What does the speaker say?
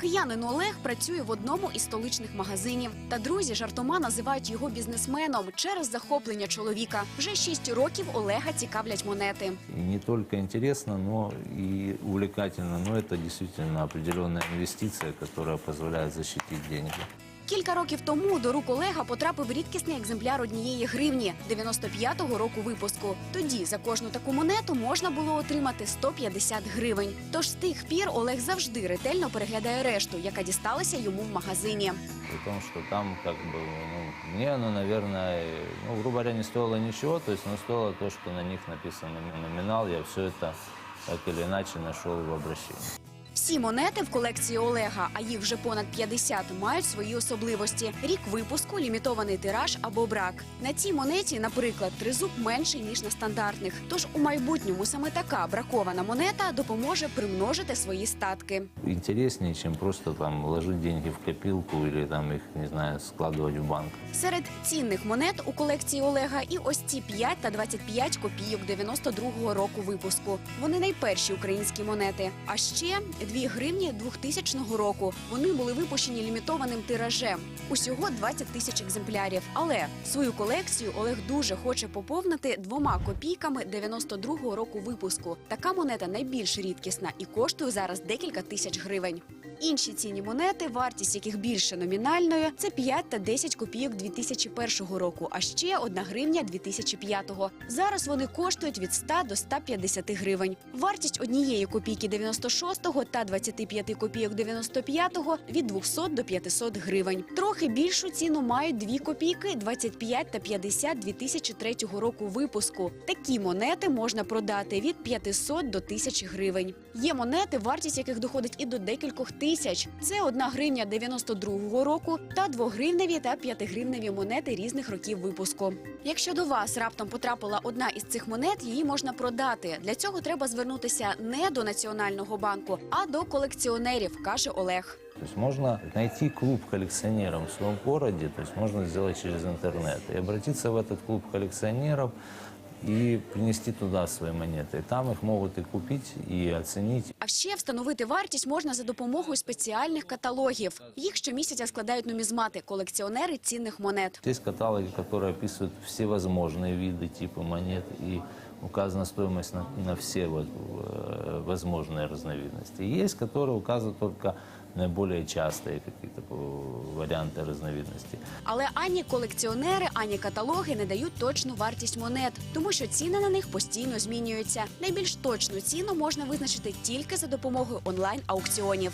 Киянин Олег працює в одному із столичних магазинів. Та друзі жартома називають його бізнесменом через захоплення чоловіка. Вже шість років Олега цікавлять монети. Не только интересно, но и увлекательно. Но это действительно определенная инвестиция, которая позволяет защитить деньги. Кілька років тому до рук Олега потрапив рідкісний екземпляр однієї гривні 95-го року випуску. Тоді за кожну таку монету можна було отримати 150 гривень. Тож з тих пір Олег завжди ретельно переглядає решту, яка дісталася йому в магазині. При том, что там как бы, ну, мне оно, наверное, ну, грубо говоря, не стоило ничего, то есть оно стоило то, что на них написано номинал. Я все это так или иначе нашел в обращении. Всі монети в колекції Олега, а їх вже понад 50, мають свої особливості: рік випуску, лімітований тираж або брак. На цій монеті, наприклад, тризуб менший ніж на стандартних. Тож у майбутньому саме така бракована монета допоможе примножити свої статки. Интереснее, чем просто там ложить деньги в копилку или там их, не знаю, складывать в банк. Серед цінних монет у колекції Олега і ось ці 5 та 25 копійок 92-го року випуску. Вони найперші українські монети. А ще 2 гривні 2000 року. Вони були випущені лімітованим тиражем. Усього 20 тисяч екземплярів. Але свою колекцію Олег дуже хоче поповнити двома копійками 92-го року випуску. Така монета найбільш рідкісна і коштує зараз декілька тисяч гривень. Інші цінні монети, вартість яких більше номінальної, це 5 та 10 копійок 2001 року, а ще 1 гривня 2005-го. Зараз вони коштують від 100 до 150 гривень. Вартість однієї копійки 96 та 25 копійок 95-го від 200 до 500 гривень. Трохи більшу ціну мають 2 копійки 25 та 50 2003 року випуску. Такі монети можна продати від 500 до 1000 гривень. Є монети, вартість яких доходить і до декількох тисяч. Це 1 гривня 92-го року та 2 гривневі та 5 гривневі монети різних років випуску. Якщо до вас раптом потрапила одна із цих монет, її можна продати. Для цього треба звернутися не до національного банку, а до колекціонерів, каже Олег. То есть можно клуб коллекционеров в своем городе, то есть можно сделать через интернет и обратиться в этот клуб коллекционеров и принести туда свои монеты. И там их могут и купить, и оценить. А ще встановити вартість можна за допомогою спеціальних каталогів. Їх щомісяця складають нумізмати, колекціонери цінних монет. Есть каталоги, которые описывают всевозможные виды, типы монет, и указана стоимость на, на все вот, э, возможные разновидности. И есть, которые указывают только наиболее частые какие-то э, варианты разновидностей. Але ані колекціонери, ані каталоги не дають точну вартість монет, тому що ціни на них постійно змінюються. Найбільш точну ціну можна визначити тільки за допомогою онлайн аукціонів.